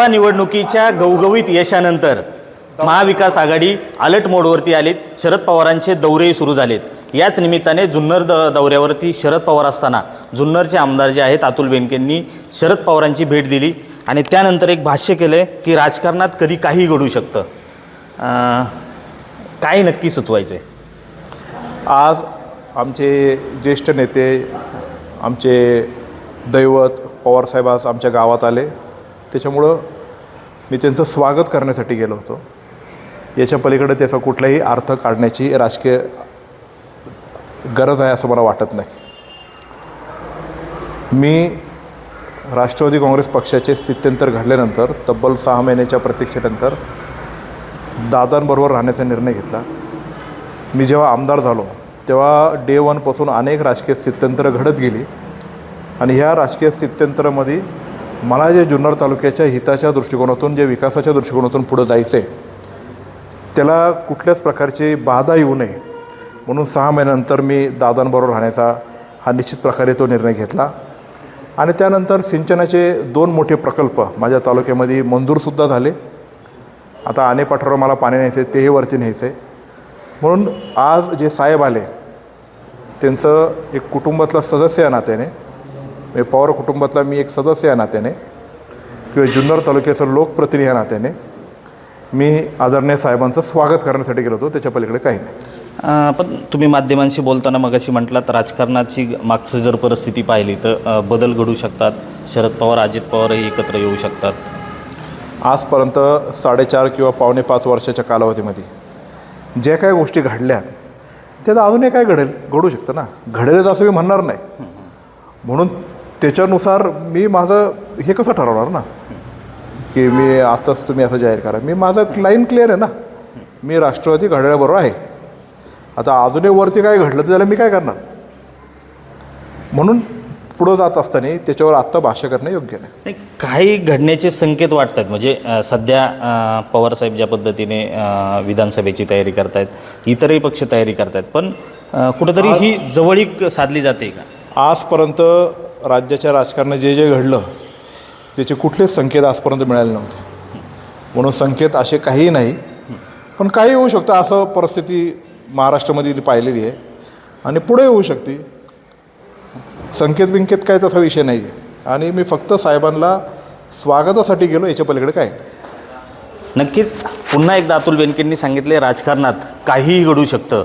लोकसभा निवडणुकीच्या गवगवीत यशानंतर महाविकास आघाडी अलर्ट मोडवरती आलीत. शरद पवारांचे दौरेही सुरू झालेत. याच निमित्ताने जुन्नर द दौऱ्यावरती शरद पवार असताना जुन्नरचे आमदार जे आहेत अतुल बेनकेंनी शरद पवारांची भेट दिली आणि त्यानंतर एक भाष्य केलं आहे की राजकारणात कधी काही घडू शकतं. काय नक्की सुचवायचं आहे आज आमचे ज्येष्ठ नेते आमचे दैवत पवारसाहेब आज आमच्या गावात आले. त्याच्यामुळं मी त्यांचं स्वागत करण्यासाठी गेलो होतो. याच्या पलीकडे त्याचा कुठलाही अर्थ काढण्याची राजकीय गरज आहे असं मला वाटत नाही. मी राष्ट्रवादी काँग्रेस पक्षाचे स्थित्यंतर घडल्यानंतर तब्बल सहा महिन्याच्या प्रतीक्षेनंतर दादांबरोबर राहण्याचा निर्णय घेतला. मी जेव्हा आमदार झालो तेव्हा डे वनपासून अनेक राजकीय स्थित्यंतरं घडत गेली आणि ह्या राजकीय स्थित्यंतरामध्ये मला जे जुन्नर तालुक्याच्या हिताच्या दृष्टिकोनातून जे विकासाच्या दृष्टिकोनातून पुढं जायचं आहे त्याला कुठल्याच प्रकारची बाधा येऊ नये. म्हणून सहा महिन्यानंतर मी दादांबरोबर राहण्याचा हा निश्चित प्रकारे तो निर्णय घेतला. आणि त्यानंतर सिंचनाचे दोन मोठे प्रकल्प माझ्या तालुक्यामध्ये मंजूरसुद्धा झाले. आता आणे पाठरावर मला पाणी न्यायचं आहे तेही वरती न्यायचं आहे म्हणून आज जे साहेब आले त्यांचं एक कुटुंबातला सदस्य या नात्याने म्हणजे पवार कुटुंबातला मी एक सदस्य या नात्याने किंवा जुन्नर तालुक्याचं लोकप्रतिनिधी या नात्याने मी आदरणीय साहेबांचं स्वागत करण्यासाठी गेलो होतो त्याच्या पलीकडे काही नाही. पण तुम्ही माध्यमांशी बोलताना मगाशी म्हटलात राजकारणाची मागचं जर परिस्थिती पाहिली तर बदल घडू शकतात. शरद पवार अजित पवारही एकत्र येऊ शकतात. आजपर्यंत साडेचार किंवा पावणे पाच वर्षाच्या कालावधीमध्ये ज्या काही गोष्टी घडल्या त्यात अजूनही काय घडेल घडू शकतं ना. घडेलच असं मी म्हणणार नाही. म्हणून त्याच्यानुसार मी माझं हे कसं ठरवणार ना? की मी आताच तुम्ही असं जाहीर करा. मी माझं लाईन क्लिअर आहे ना? मी राष्ट्रवादी घड्याळाबरोबर आहे. आता अजूनही वरती काय घडलं तर त्याला मी काय करणार? म्हणून पुढं जात असताना त्याच्यावर आत्ता भाष्य करणं योग्य नाही. काही घडण्याचे संकेत वाटतात. म्हणजे सध्या पवारसाहेब ज्या पद्धतीने विधानसभेची तयारी करतायत इतरही पक्ष तयारी करतायत. पण कुठंतरी ही जवळीक साधली जाते का? आजपर्यंत राज्याच्या राजकारणात जे जे घडलं त्याचे कुठलेच संकेत आजपर्यंत मिळाले नव्हते. म्हणून संकेत असे काहीही नाही पण काही होऊ शकतं. असं परिस्थिती महाराष्ट्रामध्ये पाहिलेली आहे. आणि पुढे होऊ शकते. संकेत बिंकेत काय तसा विषय नाही आहे. आणि मी फक्त साहेबांना स्वागतासाठी गेलो याच्या पलीकडे काय नक्कीच. पुन्हा एकदा अतुल बेनकेंनी सांगितले राजकारणात काहीही घडू शकतं.